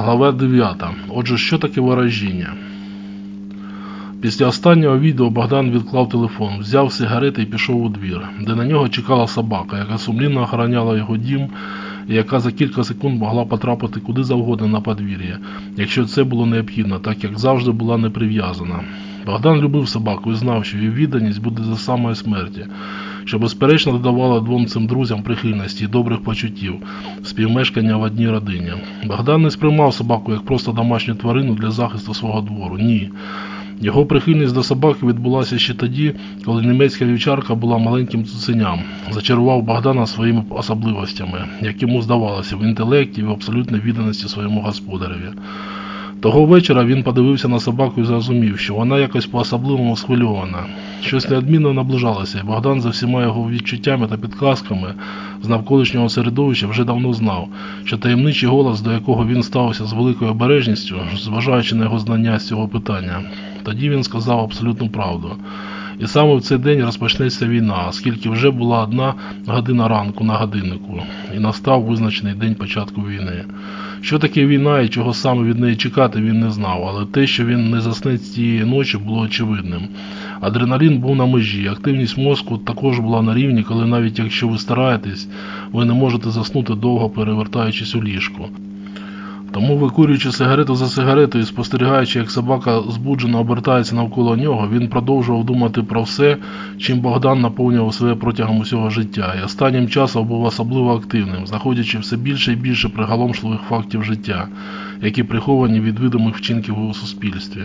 Глава 9. Отже, що таке ворожіння? Після останнього відео Богдан відклав телефон, взяв сигарети і пішов у двір, де на нього чекала собака, яка сумлінно охороняла його дім і яка за кілька секунд могла потрапити куди завгодно на подвір'я, якщо це було необхідно, так як завжди була не прив'язана. Богдан любив собаку і знав, що її відданість буде за самої смерті, що безперечно додавало двом цим друзям прихильності і добрих почуттів, співмешкання в одній родині. Богдан не сприймав собаку як просто домашню тварину для захисту свого двору. Ні. Його прихильність до собаки відбулася ще тоді, коли німецька вівчарка була маленьким цуценям, зачарував Богдана своїми особливостями, як йому здавалося, в інтелекті і в абсолютній відданості своєму господареві. Того вечора він подивився на собаку і зрозумів, що вона якось по-особливому схвильована. Щось неодмінно наближалося, і Богдан за всіма його відчуттями та підказками з навколишнього середовища вже давно знав, що таємничий голос, до якого він ставився з великою обережністю, зважаючи на його знання з цього питання, тоді він сказав абсолютну правду. І саме в цей день розпочнеться війна, оскільки вже була одна година ранку на годиннику, і настав визначений день початку війни. Що таке війна і чого саме від неї чекати, він не знав, але те, що він не засне цієї ночі, було очевидним. Адреналін був на межі, активність мозку також була на рівні, коли навіть якщо ви стараєтесь, ви не можете заснути довго перевертаючись у ліжку. Тому, викурюючи сигарету за сигаретою і спостерігаючи, як собака збуджено обертається навколо нього, він продовжував думати про все, чим Богдан наповнював себе протягом усього життя, і останнім часом був особливо активним, знаходячи все більше і більше приголомшливих фактів життя, які приховані від видимих вчинків у суспільстві.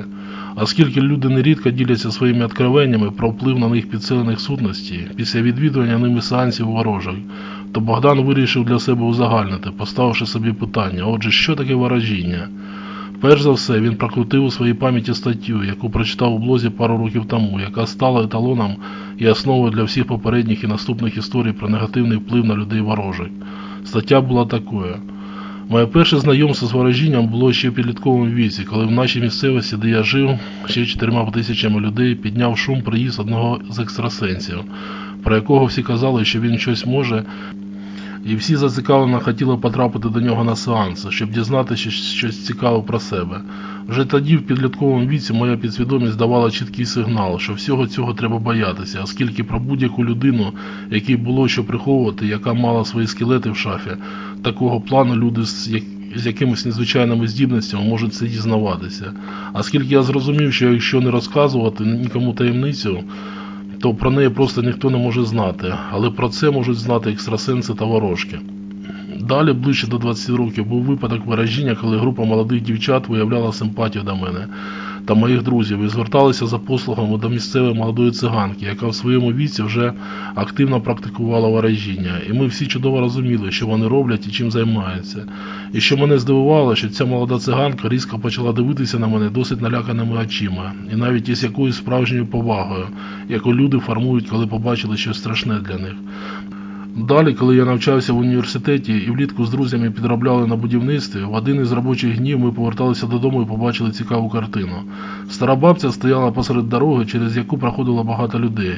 Оскільки люди нерідко діляться своїми откровеннями про вплив на них підсилених сутностей після відвідування ними сеансів ворожих, то Богдан вирішив для себе узагальнити, поставивши собі питання, отже, що таке ворожіння? Перш за все, він прокрутив у своїй пам'яті статтю, яку прочитав у блозі пару років тому, яка стала еталоном і основою для всіх попередніх і наступних історій про негативний вплив на людей ворожих. Стаття була такою. Моє перше знайомство з ворожінням було ще в підлітковому віці, коли в нашій місцевості, де я жив, ще чотирма тисячами людей підняв шум приїзд одного з екстрасенсів, про якого всі казали, що він щось може, і всі зацікавлено хотіли потрапити до нього на сеанси, щоб дізнатися щось цікаве про себе. Вже тоді, в підлітковому віці, моя підсвідомість давала чіткий сигнал, що всього цього треба боятися, оскільки про будь-яку людину, якій було що приховувати, яка мала свої скелети в шафі, такого плану люди з з якимись незвичайними здібностями можуть це дізнаватися. Оскільки я зрозумів, що якщо не розказувати нікому таємницю, то про неї просто ніхто не може знати, але про це можуть знати екстрасенси та ворожки. Далі, ближче до 20 років, був випадок вираження, коли група молодих дівчат виявляла симпатію до мене та моїх друзів і зверталися за послугами до місцевої молодої циганки, яка в своєму віці вже активно практикувала ворожіння. І ми всі чудово розуміли, що вони роблять і чим займаються. І що мене здивувало, що ця молода циганка різко почала дивитися на мене досить наляканими очима, і навіть із якоюсь справжньою повагою, яку люди формують, коли побачили щось страшне для них. Далі, коли я навчався в університеті і влітку з друзями підробляли на будівництві, в один із робочих днів ми поверталися додому і побачили цікаву картину. Стара бабця стояла посеред дороги, через яку проходило багато людей.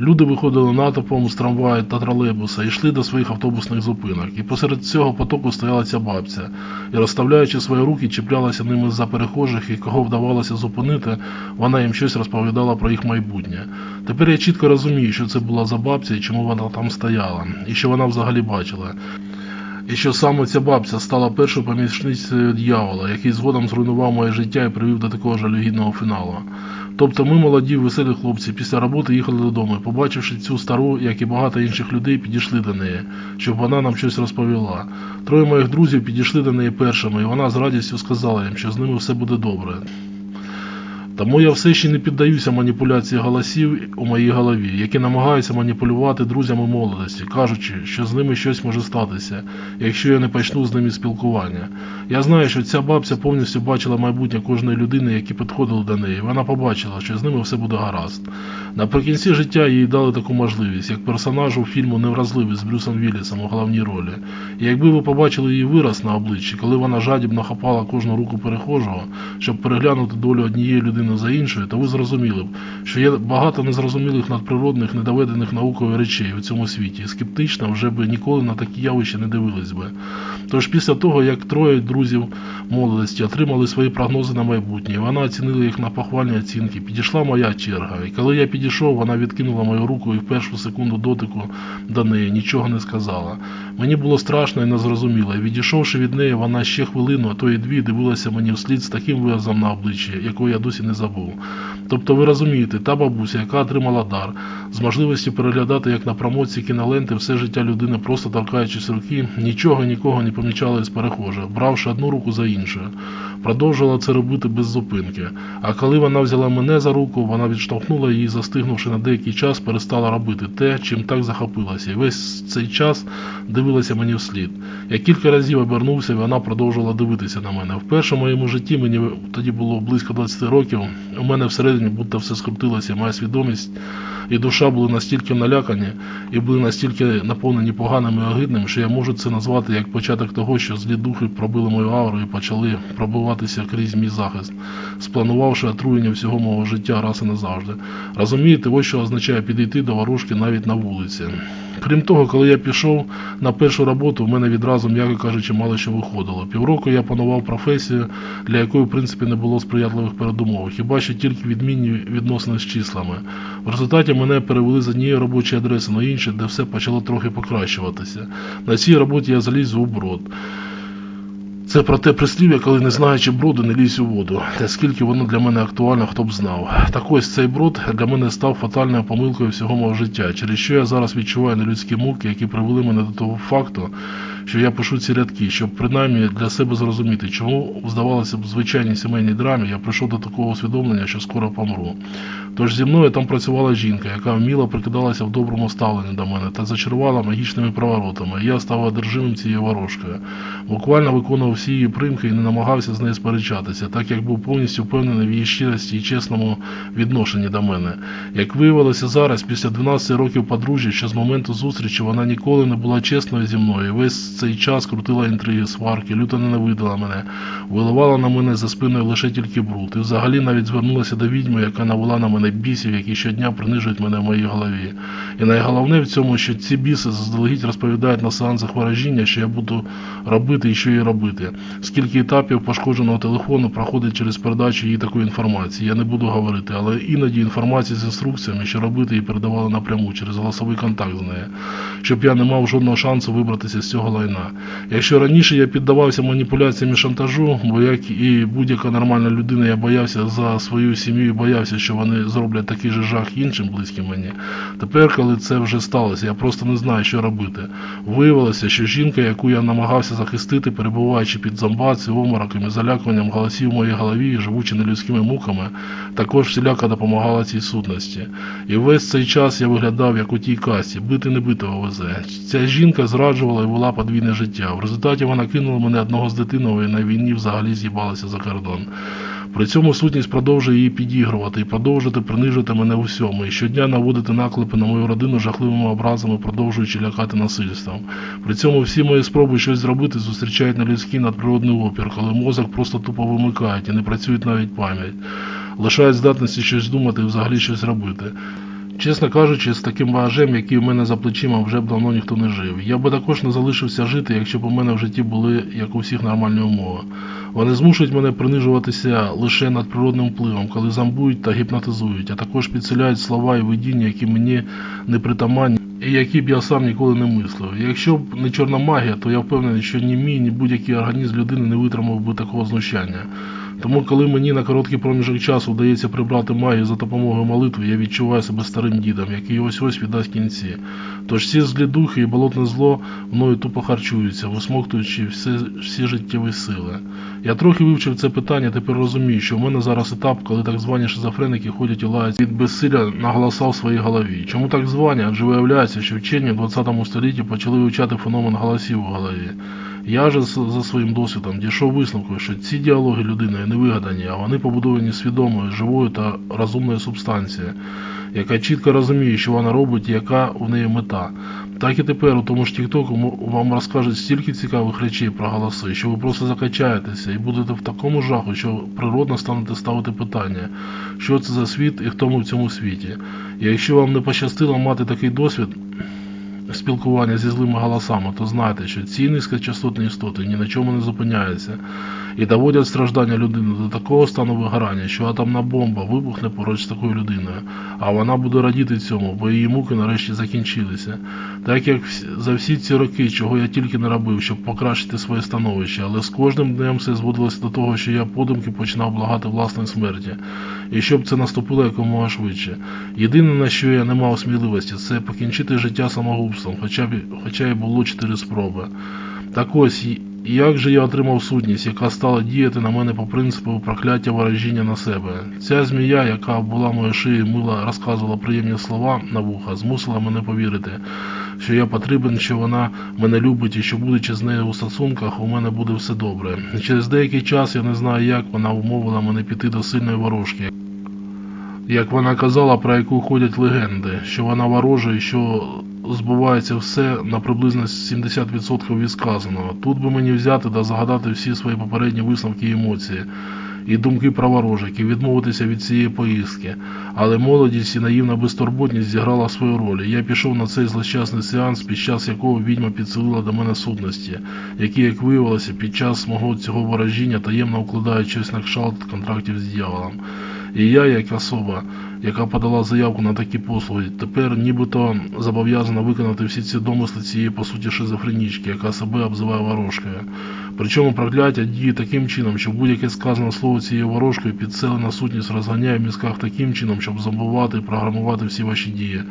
Люди виходили натовпом з трамваю та тролейбуса йшли до своїх автобусних зупинок. І посеред цього потоку стояла ця бабця, і розставляючи свої руки, чіплялася ними за перехожих, і кого вдавалося зупинити, вона їм щось розповідала про їх майбутнє. Тепер я чітко розумію, що це була за бабця і чому вона там стояла, і що вона взагалі бачила. І що саме ця бабця стала першою помічницею дьявола, який згодом зруйнував моє життя і привів до такого жалюгідного фіналу. Тобто ми, молоді, веселі хлопці, після роботи їхали додому, побачивши цю стару, як і багато інших людей, підійшли до неї, щоб вона нам щось розповіла. Троє моїх друзів підійшли до неї першими, і вона з радістю сказала їм, що з ними все буде добре. Тому я все ще не піддаюся маніпуляції голосів у моїй голові, які намагаються маніпулювати друзями молодості, кажучи, що з ними щось може статися, якщо я не почну з ними спілкування. Я знаю, що ця бабця повністю бачила майбутнє кожної людини, які підходили до неї. Вона побачила, що з ними все буде гаразд. Наприкінці життя їй дали таку можливість, як персонажу фільму Невразливий з Брюсом Віллісом у головній ролі. І якби ви побачили її вираз на обличчі, коли вона жадібно хапала кожну руку перехожого, щоб переглянути долю однієї людини за іншою, то ви зрозуміли б, що є багато незрозумілих надприродних, недоведених наукою речей у цьому світі, і скептично вже би ніколи на такі явища не дивились би. Тож після того, як троє друзів молодості отримали свої прогнози на майбутнє, вона оцінила їх на похвальні оцінки, підійшла моя черга. І коли я підійшов, вона відкинула мою руку і в першу секунду дотику до неї нічого не сказала. Мені було страшно і незрозуміло. І відійшовши від неї, вона ще хвилину, а то й дві дивилася мені вслід з таким виразом на обличчі, якого я досі не забув. Тобто ви розумієте, та бабуся, яка отримала дар, з можливістю переглядати як на промоції кіноленти все життя людини, просто торкаючись руки, нічого нікого не помічала із перехожих, бравши одну руку за іншою. Продовжувала це робити без зупинки. А коли вона взяла мене за руку, вона відштовхнула її, застигнувши на деякий час, перестала робити те, чим так захопилася. І весь цей час дивилася мені вслід. Я кілька разів обернувся, і вона продовжувала дивитися на мене. В моєму житті мені тоді було близько 20 років. У мене всередині будто все скрутилося, моя свідомість і душа були настільки налякані і були настільки наповнені поганим і огидним, що я можу це назвати як початок того, що злі духи пробили мою ауру і почали пробиватися крізь мій захист, спланувавши отруєння всього мого життя раз і назавжди. Розумієте, ось що означає підійти до ворожки навіть на вулиці. Крім того, коли я пішов на першу роботу, в мене відразу, м'яко кажучи, мало що виходило. Півроку я панував професію, для якої, в принципі, не було сприятливих передумов, хіба що тільки відмінні відносини з числами. В результаті мене перевели з однієї робочої адреси на іншу, де все почало трохи покращуватися. На цій роботі я заліз у брод. Це про те прислів'я, коли не знаючи броду, не лізь у воду. Та скільки воно для мене актуально, хто б знав. Так ось цей брод для мене став фатальною помилкою всього мого життя, через що я зараз відчуваю нелюдські муки, які привели мене до того факту, що я пишу ці рядки, щоб принаймні для себе зрозуміти, чому, здавалося б, звичайній сімейній драмі я прийшов до такого усвідомлення, що скоро помру. Тож зі мною там працювала жінка, яка вміло прикидалася в доброму ставленні до мене та зачарувала магічними приворотами. і Я став одержимим цією ворожкою. Буквально виконував всі її примки і не намагався з нею сперечатися, так як був повністю впевнений в її щирості і чесному відношенні до мене. Як виявилося зараз, після 12 років подружжя, що з моменту зустрічі вона ніколи не була чесною зі мною, і весь цей час крутила інтриги, сварки, люто ненавидила мене, виливала на мене за спиною лише тільки бруд, і взагалі навіть звернулася до відьми, яка навела на мене бісів, які щодня принижують мене в моїй голові. І найголовне в цьому, що ці біси заздалегідь розповідають на сеансах ворожіння, що я буду робити і що їй робити. Скільки етапів пошкодженого телефону проходить через передачу їй такої інформації, я не буду говорити, але іноді інформація з інструкціями, що робити, їй передавали напряму через голосовий контакт з нею, щоб я не мав жодного шансу вибратися з цього лайна. Якщо раніше я піддавався маніпуляціям і шантажу, бо як і будь-яка нормальна людина, я боявся за свою сім'ю і боявся, що вони зроблять такий же жах іншим близьким мені. Тепер, коли це вже сталося, я просто не знаю, що робити. Виявилося, що жінка, яку я намагався захистити, перебуваючи під зомбацією, обмороками, залякуванням голосів в моїй голові, і живучи нелюдськими муками, також всіляко допомагала цій сутності. І весь цей час я виглядав, як у тій касі, бити не битого везе. Ця жінка зраджувала і вела подвійне життя. В результаті вона кинула мене одного з дитиною і на війні взагалі з'їбалася за кордон. При цьому сутність продовжує її підігрувати і продовжувати принижувати мене у всьому, і щодня наводити наклепи на мою родину жахливими образами, продовжуючи лякати насильством. При цьому всі мої спроби щось зробити зустрічають нелюдський надприродний опір, коли мозок просто тупо вимикають і не працюють навіть пам'ять, лишають здатності щось думати і взагалі щось робити. Чесно кажучи, з таким багажем, який у мене за плечима, вже б давно ніхто не жив. Я би також не залишився жити, якщо б у мене в житті були, як у всіх, нормальні умови. Вони змушують мене принижуватися лише над природним впливом, коли замбують та гіпнотизують, а також підсиляють слова і видіння, які мені не притаманні, і які б я сам ніколи не мислив. Якщо б не чорна магія, то я впевнений, що ні мій, ні будь-який організм людини не витримав би такого знущання. Тому, коли мені на короткий проміжок часу вдається прибрати магію за допомогою молитви, я відчуваю себе старим дідом, який ось ось віддасть кінці. Тож всі злі духи і болотне зло мною тупо харчуються, висмоктуючи всі, всі життєві сили. Я трохи вивчив це питання, тепер розумію, що в мене зараз етап, коли так звані шизофреники ходять і лають від безсилля на голоса в своїй голові. Чому так звані? Адже виявляється, що вчені в 20 столітті почали вивчати феномен голосів у голові. Я же за своїм досвідом дійшов висновку, що ці діалоги людиною не вигадані, а вони побудовані свідомою, живою та розумною субстанцією, яка чітко розуміє, що вона робить і яка в неї мета. Так і тепер у тому ж Тіктоку вам розкажуть стільки цікавих речей про голоси, що ви просто закачаєтеся і будете в такому жаху, що природно станете ставити питання, що це за світ і хто ми в цьому світі. І якщо вам не пощастило мати такий досвід спілкування зі злими голосами, то знайте, що ці низькочастотні істоти ні на чому не зупиняються і доводять страждання людини до такого стану вигорання, що атомна бомба вибухне поруч з такою людиною, а вона буде радіти цьому, бо її муки нарешті закінчилися. Так як за всі ці роки, чого я тільки не робив, щоб покращити своє становище, але з кожним днем все зводилося до того, що я подумки починав благати власної смерті, і щоб це наступило якомога швидше. Єдине, на що я не мав сміливості, це покінчити життя самогубством, хоча б хоча й було чотири спроби. Так ось, і- як же я отримав сутність, яка стала діяти на мене по принципу прокляття ворожіння на себе. Ця змія, яка була моєю шиєю мила розказувала приємні слова на вуха, змусила мене повірити, що я потрібен, що вона мене любить і що, будучи з нею у стосунках, у мене буде все добре. Через деякий час я не знаю, як вона умовила мене піти до сильної ворожки. Як вона казала, про яку ходять легенди, що вона ворожа і що збувається все на приблизно 70% від сказаного. Тут би мені взяти та загадати всі свої попередні висновки і емоції і думки про і відмовитися від цієї поїздки. Але молодість і наївна безтурботність зіграла свою роль. Я пішов на цей злощасний сеанс, під час якого відьма підсилила до мене сутності, які, як виявилося, під час мого цього ворожіння таємно укладають щось на кшалт контрактів з дьяволом. І я, як особа, яка подала заявку на такі послуги, тепер нібито зобов'язана виконати всі ці домисли цієї, по суті, шизофренічки, яка себе обзиває ворожкою. Причому прокляття діє таким чином, що будь-яке сказане слово цією ворожкою підселена сутність розганяє в мізках таким чином, щоб забувати і програмувати всі ваші дії,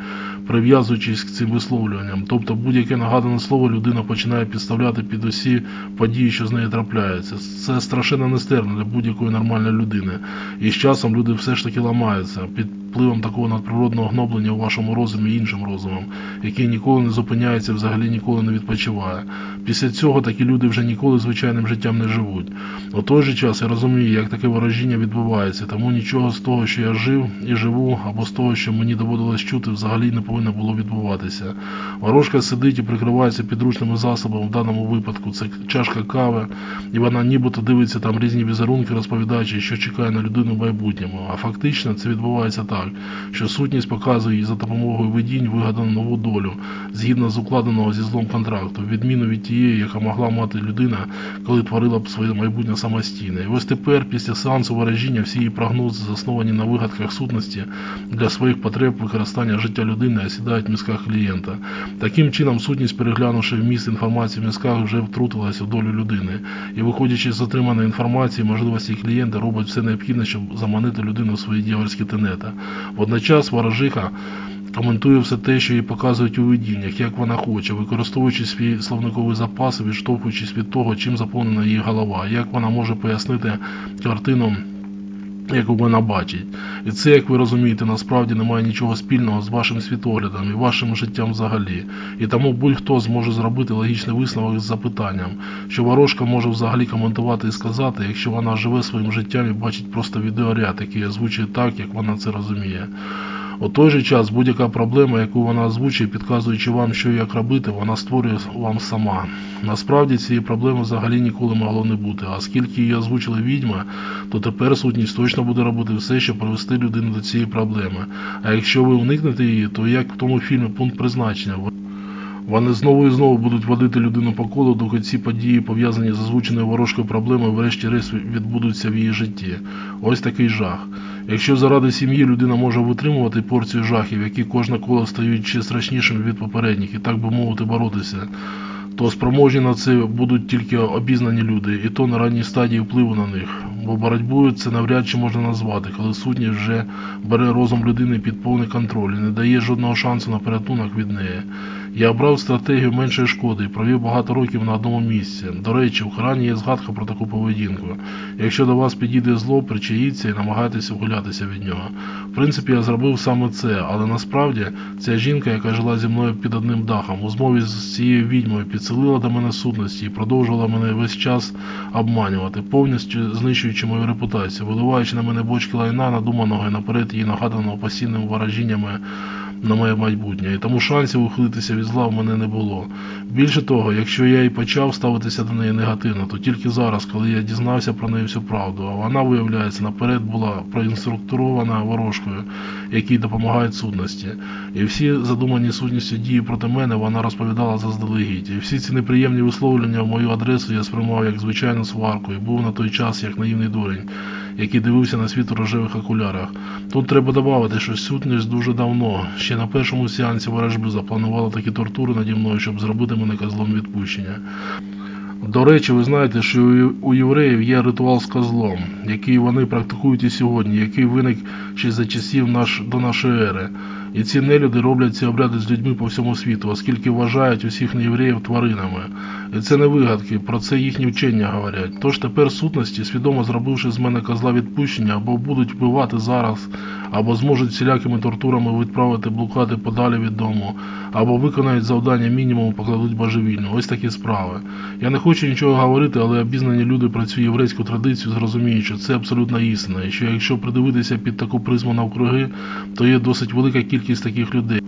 прив'язуючись к цим висловлюванням. Тобто будь-яке нагадане слово людина починає підставляти під усі події, що з нею трапляються. Це страшенно нестерно для будь-якої нормальної людини. І з часом люди все ж таки ламаються під впливом такого надприродного гноблення у вашому розумі іншим розумом, який ніколи не зупиняється, взагалі ніколи не відпочиває. Після цього такі люди вже ніколи звичайним життям не живуть. У той же час я розумію, як таке ворожіння відбувається, тому нічого з того, що я жив і живу, або з того, що мені доводилось чути, взагалі не повинно було відбуватися. Ворожка сидить і прикривається підручними засобами, в даному випадку це чашка кави, і вона нібито дивиться там різні візерунки, розповідаючи, що чекає на людину в майбутньому. А фактично це відбувається так, що сутність показує їй за допомогою видінь вигадану нову долю, згідно з укладеного зі злом контракту, відміну від тієї, яка могла мати людина, коли творила б своє майбутнє самостійно. І ось тепер, після сеансу ворожіння, всі її прогнози, засновані на вигадках сутності для своїх потреб використання життя людини, осідають в мізках клієнта. Таким чином, сутність, переглянувши вміст інформації в мізках, вже втрутилася в долю людини. І виходячи з отриманої інформації, можливості клієнта робить все необхідне, щоб заманити людину в свої дьявольські тенета. Водночас ворожиха коментує все те, що їй показують у видіннях, як вона хоче, використовуючи свій словниковий запас, відштовхуючись від того, чим заповнена її голова, як вона може пояснити картину. Яку вона бачить. І це, як ви розумієте, насправді не має нічого спільного з вашим світоглядом і вашим життям взагалі. І тому будь-хто зможе зробити логічний висновок з запитанням, що ворожка може взагалі коментувати і сказати, якщо вона живе своїм життям і бачить просто відеоряд, який озвучує так, як вона це розуміє. У той же час будь-яка проблема, яку вона озвучує, підказуючи вам, що і як робити, вона створює вам сама. Насправді цієї проблеми взагалі ніколи могло не бути. А оскільки її озвучили відьма, то тепер сутність точно буде робити все, щоб привести людину до цієї проблеми. А якщо ви уникнете її, то як в тому фільмі пункт призначення. Вони знову і знову будуть водити людину по колу, доки ці події, пов'язані з озвученою ворожкою проблемою, врешті-решт відбудуться в її житті. Ось такий жах. Якщо заради сім'ї людина може витримувати порцію жахів, які кожне коло стають ще страшнішими від попередніх, і так би мовити, боротися, то спроможні на це будуть тільки обізнані люди, і то на ранній стадії впливу на них. Бо боротьбою це навряд чи можна назвати, коли сутність вже бере розум людини під повний контроль і не дає жодного шансу на порятунок від неї. Я обрав стратегію меншої шкоди і провів багато років на одному місці. До речі, в Корані є згадка про таку поведінку. Якщо до вас підійде зло, причаїться і намагайтеся вгулятися від нього. В принципі, я зробив саме це, але насправді ця жінка, яка жила зі мною під одним дахом, у змові з цією відьмою підселила до мене сутності і продовжувала мене весь час обманювати, повністю знищуючи мою репутацію, виливаючи на мене бочки лайна, надуманого і наперед її нагаданого постійними ворожіннями на моє майбутнє, і тому шансів ухилитися від зла в мене не було. Більше того, якщо я і почав ставитися до неї негативно, то тільки зараз, коли я дізнався про неї всю правду, а вона, виявляється, наперед була проінструктурована ворожкою, якій допомагають сутності. І всі задумані сутністю дії проти мене вона розповідала заздалегідь. І всі ці неприємні висловлення в мою адресу я сприймав як звичайну сварку і був на той час як наївний дурень який дивився на світ у рожевих окулярах. Тут треба додати, що сутність дуже давно, ще на першому сеансі ворожби запланувала такі тортури наді мною, щоб зробити мене козлом відпущення. До речі, ви знаєте, що у- євреїв є ритуал з козлом, який вони практикують і сьогодні, який виник ще за часів наш, до нашої ери. І ці нелюди роблять ці обряди з людьми по всьому світу, оскільки вважають усіх неєвреїв тваринами. І це не вигадки, про це їхні вчення говорять. Тож тепер сутності, свідомо зробивши з мене козла відпущення, або будуть вбивати зараз, або зможуть всілякими тортурами відправити блукати подалі від дому, або виконають завдання мінімум, покладуть божевільно. Ось такі справи. Я не хочу нічого говорити, але обізнані люди про цю єврейську традицію зрозуміють, що це абсолютна істина, і що якщо придивитися під таку призму навкруги, то є досить велика кількість таких людей.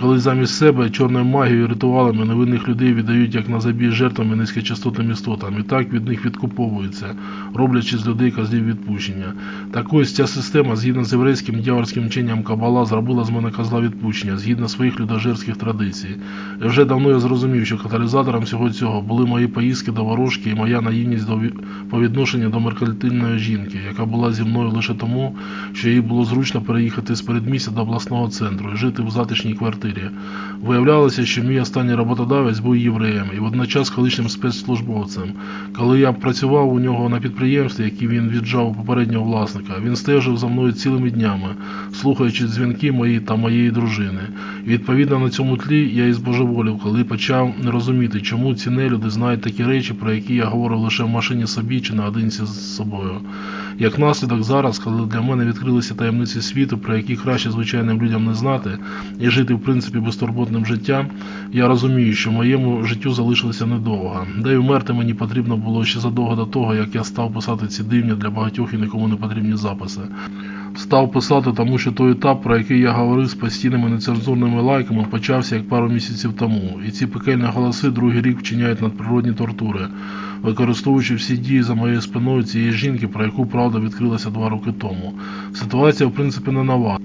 Коли замість себе чорною магією ритуалами невинних людей віддають як на забій жертвами низькочастотним істотам, і так від них відкуповуються, роблячи з людей козлів відпущення. Так ось ця система, згідно з єврейським дьявольським вченням Кабала, зробила з мене козла відпущення, згідно своїх людожерських традицій. І вже давно я зрозумів, що каталізатором всього цього були мої поїздки до ворожки і моя наївність до по відношенню до меркантильної жінки, яка була зі мною лише тому, що їй було зручно переїхати з передмістя до обласного центру і жити в затишній квартирі. Виявлялося, що мій останній роботодавець був євреєм і водночас колишнім спецслужбовцем. Коли я працював у нього на підприємстві, яке він віджав у попереднього власника, він стежив за мною цілими днями, слухаючи дзвінки мої та моєї дружини. І відповідно на цьому тлі я і збожеволів, коли почав не розуміти, чому ці нелюди знають такі речі, про які я говорив лише в машині собі чи наодинці з собою. Як наслідок зараз, коли для мене відкрилися таємниці світу, про які краще звичайним людям не знати, і жити в принципі безтурботним життям, я розумію, що моєму життю залишилося недовго. Де й вмерти мені потрібно було ще задовго до того, як я став писати ці дивні для багатьох і нікому не потрібні записи. Став писати, тому що той етап, про який я говорив з постійними нецензурними лайками, почався як пару місяців тому, і ці пекельні голоси другий рік вчиняють надприродні тортури, використовуючи всі дії за моєю спиною цієї жінки, про яку правда відкрилася два роки тому. Ситуація, в принципі, не нова.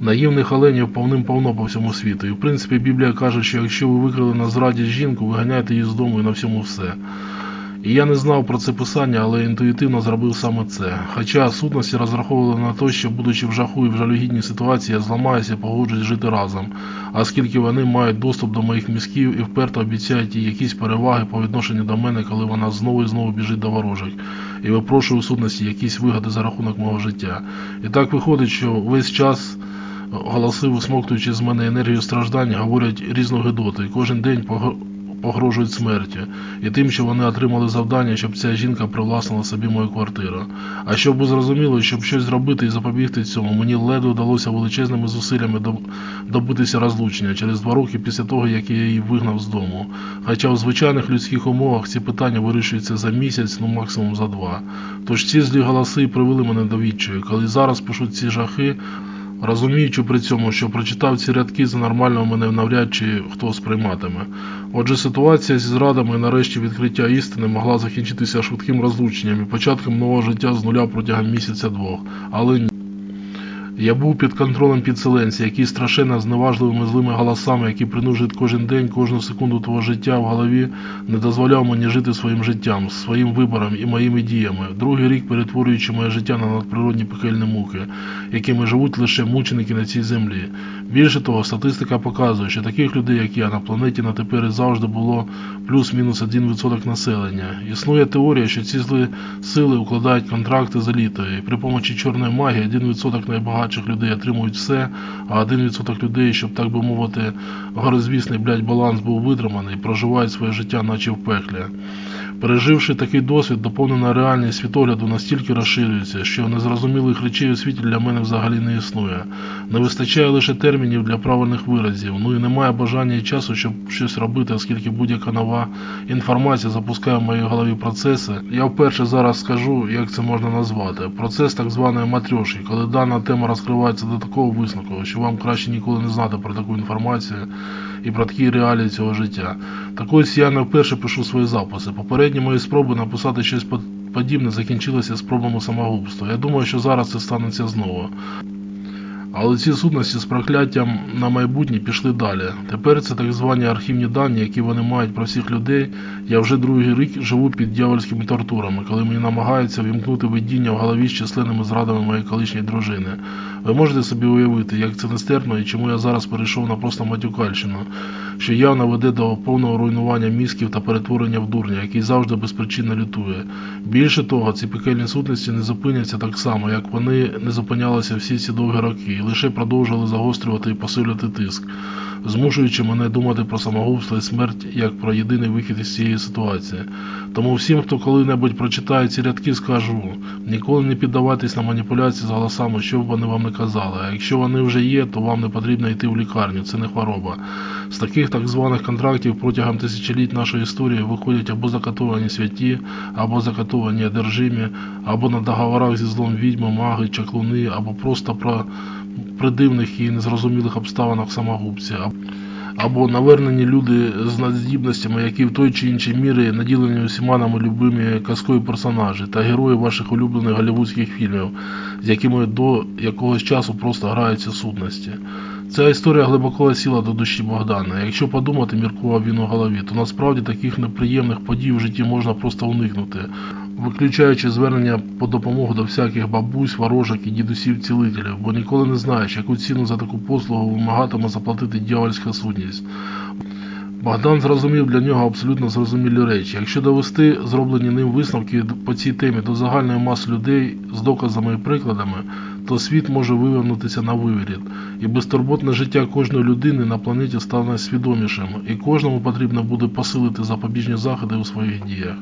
Наївних оленів повним-повно по всьому світу. І в принципі Біблія каже, що якщо ви викрили на зраді жінку, виганяйте її з дому і на всьому все. І я не знав про це писання, але інтуїтивно зробив саме це. Хоча сутності розраховували на те, що, будучи в жаху і в жалюгідній ситуації, я зламаюся і погоджуюсь жити разом, оскільки вони мають доступ до моїх мізків і вперто обіцяють їй якісь переваги по відношенню до мене, коли вона знову і знову біжить до ворожих, і випрошує у сутності якісь вигоди за рахунок мого життя. І так виходить, що весь час голоси, висмоктуючи з мене енергію страждань, говорять різну гидоту, і кожен день погрожують смертю. І тим, що вони отримали завдання, щоб ця жінка привласнила собі мою квартиру. А щоб ви зрозуміли, щоб щось зробити і запобігти цьому, мені ледве вдалося величезними зусиллями доб- добитися розлучення через два роки після того, як я її вигнав з дому. Хоча в звичайних людських умовах ці питання вирішуються за місяць, ну максимум за два. Тож ці злі голоси привели мене до відчаю. Коли зараз пишуть ці жахи, розуміючи при цьому, що прочитав ці рядки за нормального мене навряд чи хто сприйматиме. Отже, ситуація зі зрадами і нарешті відкриття істини могла закінчитися швидким розлученням і початком нового життя з нуля протягом місяця-двох. Але. Я був під контролем підселенця, який страшенно зневажливими злими голосами, які принужують кожен день, кожну секунду твого життя в голові, не дозволяв мені жити своїм життям, своїм вибором і моїми діями, другий рік перетворюючи моє життя на надприродні пекельні муки, якими живуть лише мученики на цій землі. Більше того, статистика показує, що таких людей, як я, на планеті на тепер і завжди було плюс-мінус 1% населення. Існує теорія, що ці злі сили укладають контракти з елітою, при помочі чорної магії 1% найбагатших багатших людей отримують все, а 1% людей, щоб так би мовити, горизвісний блядь, баланс був витриманий, проживають своє життя, наче в пеклі. Переживши такий досвід, доповнена реальність світогляду настільки розширюється, що незрозумілих речей у світі для мене взагалі не існує. Не вистачає лише термінів для правильних виразів, ну і немає бажання і часу, щоб щось робити, оскільки будь-яка нова інформація запускає в моїй голові процеси. Я вперше зараз скажу, як це можна назвати. Процес так званої матрьошки, коли дана тема розкривається до такого висновку, що вам краще ніколи не знати про таку інформацію і про такі реалії цього життя. Так ось я не вперше пишу свої записи. Попередні мої спроби написати щось подібне закінчилися спробами самогубства. Я думаю, що зараз це станеться знову. Але ці сутності з прокляттям на майбутнє пішли далі. Тепер це так звані архівні дані, які вони мають про всіх людей. Я вже другий рік живу під дьявольськими тортурами, коли мені намагаються вімкнути видіння в голові з численними зрадами моєї колишньої дружини. Ви можете собі уявити, як це нестерпно і чому я зараз перейшов на просто матюкальщину, що явно веде до повного руйнування мізків та перетворення в дурня, який завжди безпричинно лютує. Більше того, ці пекельні сутності не зупиняться так само, як вони не зупинялися всі ці довгі роки, і лише продовжували загострювати і посилювати тиск, змушуючи мене думати про самогубство і смерть як про єдиний вихід із цієї ситуації. Тому всім, хто коли-небудь прочитає ці рядки, скажу, ніколи не піддавайтесь на маніпуляції з голосами, що б вони вам не казали. А якщо вони вже є, то вам не потрібно йти в лікарню, це не хвороба. З таких так званих контрактів протягом тисячоліть нашої історії виходять або закатовані святі, або закатовані одержимі, або на договорах зі злом відьми, маги, чаклуни, або просто про при дивних і незрозумілих обставинах самогубці. або- навернені люди з надздібностями, які в той чи іншій мірі наділені усіма нами любимі казкові персонажі та герої ваших улюблених голівудських фільмів, з якими до якогось часу просто граються сутності. Ця історія глибоко осіла до душі Богдана. Якщо подумати, міркував він у голові, то насправді таких неприємних подій в житті можна просто уникнути, виключаючи звернення по допомогу до всяких бабусь, ворожок і дідусів-цілителів, бо ніколи не знаєш, яку ціну за таку послугу вимагатиме заплатити дьявольська сутність. Богдан зрозумів для нього абсолютно зрозумілі речі. Якщо довести зроблені ним висновки по цій темі до загальної маси людей з доказами і прикладами, то світ може вивернутися на виворіт, і безтурботне життя кожної людини на планеті стане свідомішим, і кожному потрібно буде посилити запобіжні заходи у своїх діях.